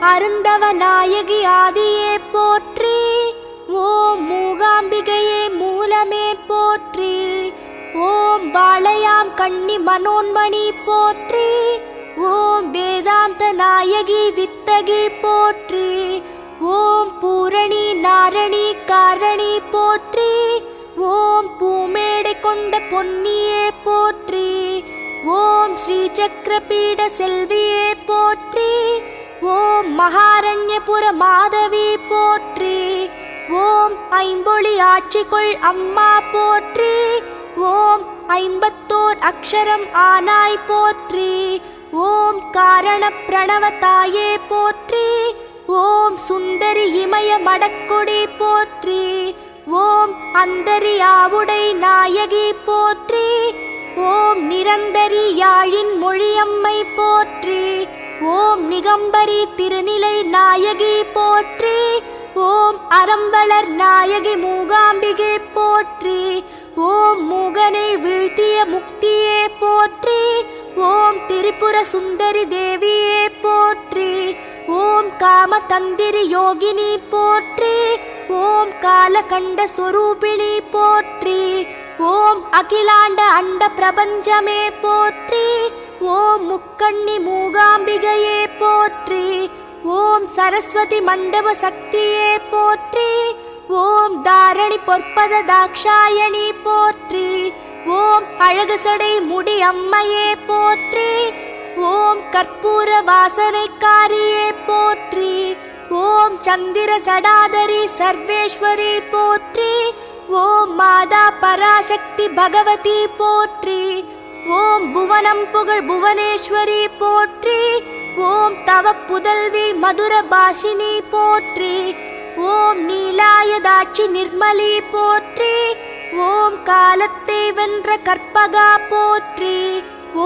அருந்தவ நாயகி ஆதியே போற்றி ஓம் மூகாம்பிகையே மூலமே போற்றி ஓம் வாளையாம் கண்ணி மனோன்மணி போற்றி ஓம் வேதாந்த நாயகி வித்தகி போற்றி ஓம் பூரணி நாரணி காரணி போற்றி ஓம் பூமேடை கொண்ட பொன்னியே போற்றி ஓம் ஸ்ரீ சக்கரபீட செல்வியே போற்றி ஓம் மகாரண்யபுர மாதவி போற்றி ஓம் ஐம்பொழி ஆட்சிக்குள் அம்மா போற்றி ஓம் ஐம்பத்தோர் அக்ஷரம் ஆனாய் போற்றி ஓம் காரண பிரணவ தாயே போற்றி ஓம் சுந்தரி இமய மடக்குடி போற்றி ஓம் அந்தரி ஆவுடை நாயகி போற்றி ஓம் நிரந்தரி யாழின் மொழியம்மை போற்றி ஓம் நிகம்பரி திருநிலை நாயகி போற்றி. ஓம் அறம்பளர் நாயகி மூகாம்பிகை போற்றி. ஓம் மூகனை வீழ்த்திய முக்தியே போற்றி. ஓம் திரிபுர சுந்தரி தேவியே போற்றி. ஓம் காம தந்திரி யோகினி போற்றி. ஓம் காலகண்ட சொரூபிணி போற்றி. ஓம் அகிலாண்ட அண்ட பிரபஞ்சமே போற்றி. ஓம் முக்கண்ணி மூகாம்பிகையே போற்றி ஓம் சரஸ்வதி மண்டப சக்தியே போற்றி ஓம் தாரணி பொற்பத தாக்ஷாயணி போற்றி ஓம் அழகுசடை முடி அம்மையே போற்றி ஓம் கற்பூர வாசனைக்காரியே போற்றி ஓம் சந்திர சடாதரி சர்வேஸ்வரி போற்றி ஓம் மாதா பராசக்தி பகவதி போற்றி. ஓம் புவனம் புகழ் புவனேஸ்வரி போற்றி ஓம் தவ புதல்வி மதுர பாஷினி போற்றி ஓம் நீலாயதாட்சி நிர்மலி போற்றி ஓம் காலத்தை வென்ற கற்பகா போற்றி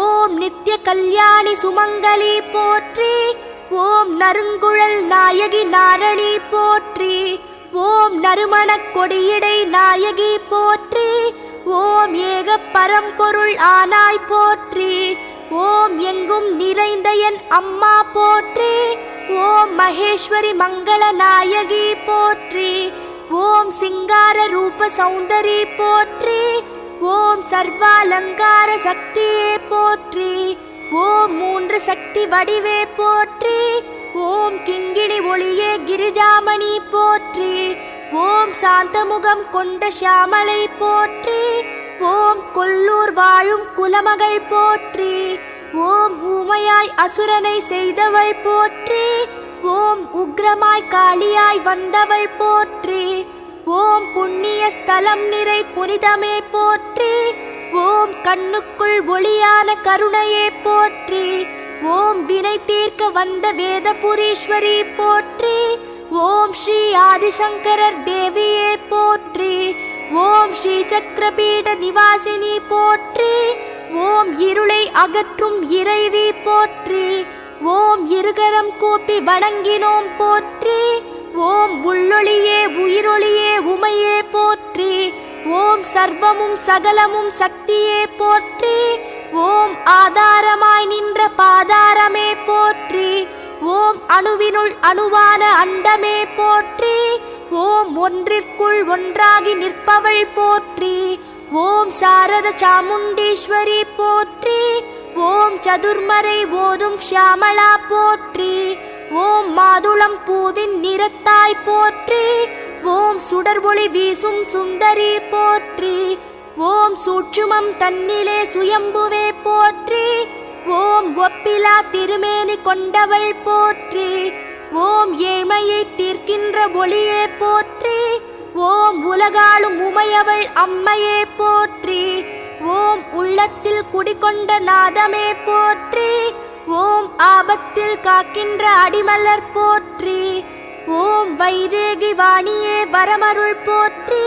ஓம் நித்ய கல்யாணி சுமங்கலி போற்றி ஓம் நறுங்குழல் நாயகி நாரணி போற்றி ஓம் நறுமணக் கொடியிடை நாயகி போற்றி ஓம் ஏக பரம்பொருள் ஆனாய் போற்றி. ஓம் எங்கும் நிறைந்த என் அம்மா போற்றி. ஓம் மகேஸ்வரி மங்கள நாயகி போற்றி. ஓம் சிங்கார ரூப சௌந்தரி போற்றி. ஓம் சர்வாலங்கார சக்தியே போற்றி. ஓம் மூன்று சக்தி வடிவே போற்றி. ஓம் கிங்கிணி ஒளியே கிரிஜாமணி போற்றி. ஓம் சாந்தமுகம் கொண்ட ஷியாமலை போற்றி ஓம் கொல்லூர் வாழும் குலமகள் போற்றி ஓம் ஊமையாய் அசுரனை செய்தவள் போற்றி ஓம் உக்ரமாய் காளியாய் வந்தவள் போற்றி ஓம் புண்ணிய ஸ்தலம் நிறை புனிதமே போற்றி ஓம் கண்ணுக்குள் ஒளியான கருணையே போற்றி ஓம் வினை தீர்க்க வந்த வேதபுரீஸ்வரி போற்றி ஓம் ஸ்ரீ ஆதிசங்கரர் தேவியே போற்றி. ஓம் ஸ்ரீ சக்கரபீட நிவாசினி போற்றி. ஓம் இருளை அகற்றும் இறைவி போற்றி. ஓம் இருகரம் கூப்பி வணங்கினோம் போற்றி. ஓம் உள்ளொளியே உயிரொளியே உமையே போற்றி. ஓம் சர்வமும் சகலமும் சக்தியே போற்றி. ஓம் ஆதாரமாய் நின்ற பாதாரமே போற்றி. ஓம் அணுவினுள் அணுவான அண்டமே போற்றி ஓம் ஒன்றிற்குள் ஒன்றாகி நிற்பவள் போற்றி ஓம் சாரத சாமுண்டீஸ்வரி போற்றி ஓம் சதுர்மறை ஓதும் ஷியாமளா போற்றி ஓம் மாதுளம் பூவின் நிறத்தாய் போற்றி ஓம் சுடர் ஒளி வீசும் சுந்தரி போற்றி ஓம் சூட்சுமம் தன்னிலே சுயம்புவே போற்றி ஓம் ஒப்பிலா திருமேனி கொண்டவள் போற்றி ஓம் ஏழ்மையை தீர்க்கின்ற ஒளியே போற்றி ஓம் உலகாளும் உமையவள் அம்மையே போற்றி ஓம் உள்ளத்தில் குடிகொண்ட நாதமே போற்றி ஓம் ஆபத்தில் காக்கின்ற அடிமலர் போற்றி ஓம் வைதேகி வாணியே வரமருள் போற்றி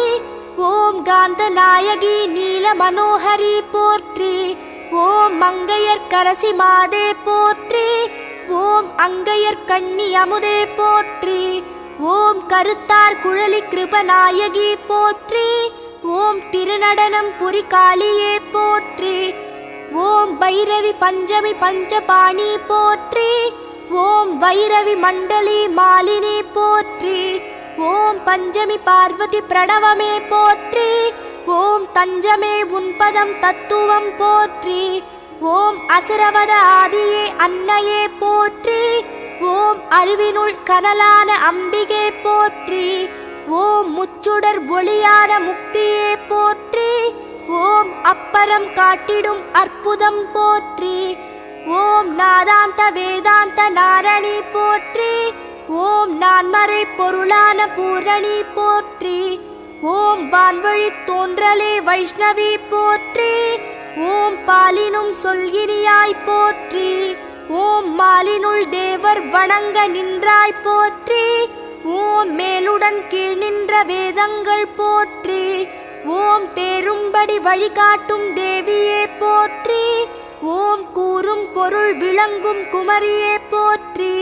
ஓம் காந்த நாயகி நீல மனோகரி போற்றி ஓம் மங்கையர் கரசி மாதே போற்றி ஓம் அங்கையர் கண்ணி அமுதே போற்றி ஓம் கருத்தார் குழலி கிருபநாயகி போற்றி ஓம் திருநடனம் புரி காளியே போற்றி ஓம் பைரவி பஞ்சமி பஞ்சபாணி போற்றி ஓம் வைரவி மண்டலி மாலினி போற்றி ஓம் பஞ்சமி பார்வதி பிரணவமே போற்றி ஓம் தஞ்சமே உன்பதம் தத்துவம் போற்றி. ஓம் அசுரவத ஆதியே அன்னையே போற்றி. ஓம் அருவினுள் கனலான அம்பிகே போற்றி. ஓம் முச்சுடர் ஒளியான முக்தியே போற்றி. ஓம் அப்பரம் காட்டிடும் அற்புதம் போற்றி. ஓம் நாதாந்த வேதாந்த நாரணி போற்றி. ஓம் நான்மறை பொருளான பூரணி போற்றி. ஓம் வான்வழி தோன்றலே வைஷ்ணவி போற்றி ஓம் பாலினும் சொல்கினியாய் போற்றி ஓம் மாலினுள் தேவர் வணங்க நின்றாய் போற்றி ஓம் மேலுடன் கீழ் நின்ற வேதங்கள் போற்றி ஓம் தேரும்படி வழிகாட்டும் தேவியே போற்றி ஓம் கூறும் பொருள் விளங்கும் குமரியே போற்றி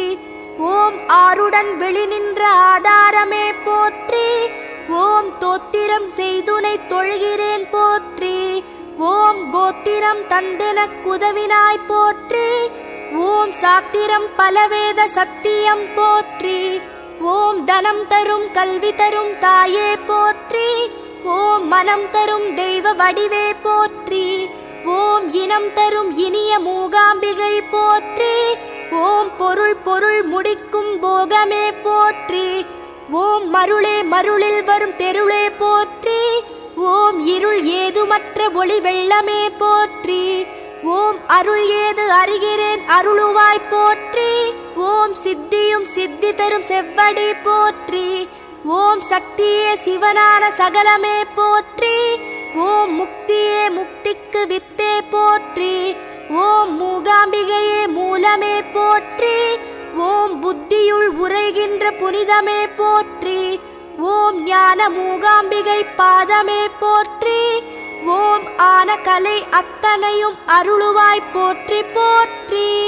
ஓம் ஆருடன் வெளி நின்ற ஆதாரமே போற்றி ஓம் தோத்திரம் செய்துனை தொழுகிறேன் போற்றி. ஓம் கோத்திரம் தந்தெனக் குதவினாய் போற்றி. ஓம் சாத்திரம் பலவேத சத்தியம் போற்றி. ஓம் தனம் தரும் கல்வி தரும் தாயே போற்றி. ஓம் மனம் தரும் தெய்வ வடிவே போற்றி. ஓம் இனம் தரும் இனிய மூகாம்பிகை போற்றி. ஓம் பொருள் பொருள் முடிக்கும் போகமே போற்றி. ஓம் மருளே மருளில் வரும் தெருளே போற்றி ஓம் இருள் ஏதுமற்ற ஒளி வெள்ளமே போற்றி ஓம் அருள் ஏது அறிகிறேன் அருளுவாய் போற்றி ஓம் சித்தியும் சித்தி தரும் செவ்வடி போற்றி ஓம் சக்தியே சிவனான சகலமே போற்றி ஓம் முக்தியே முக்திக்கு வித்தே போற்றி ஓம் மூகாம்பிகையே மூலமே போற்றி புத்தியுள் உரைகின்ற புனிதமே போற்றி. ஓம் ஞான மூகாம்பிகை பாதமே போற்றி. ஓம் ஆன கலை அத்தனையும் அருளுவாய் போற்றி போற்றி.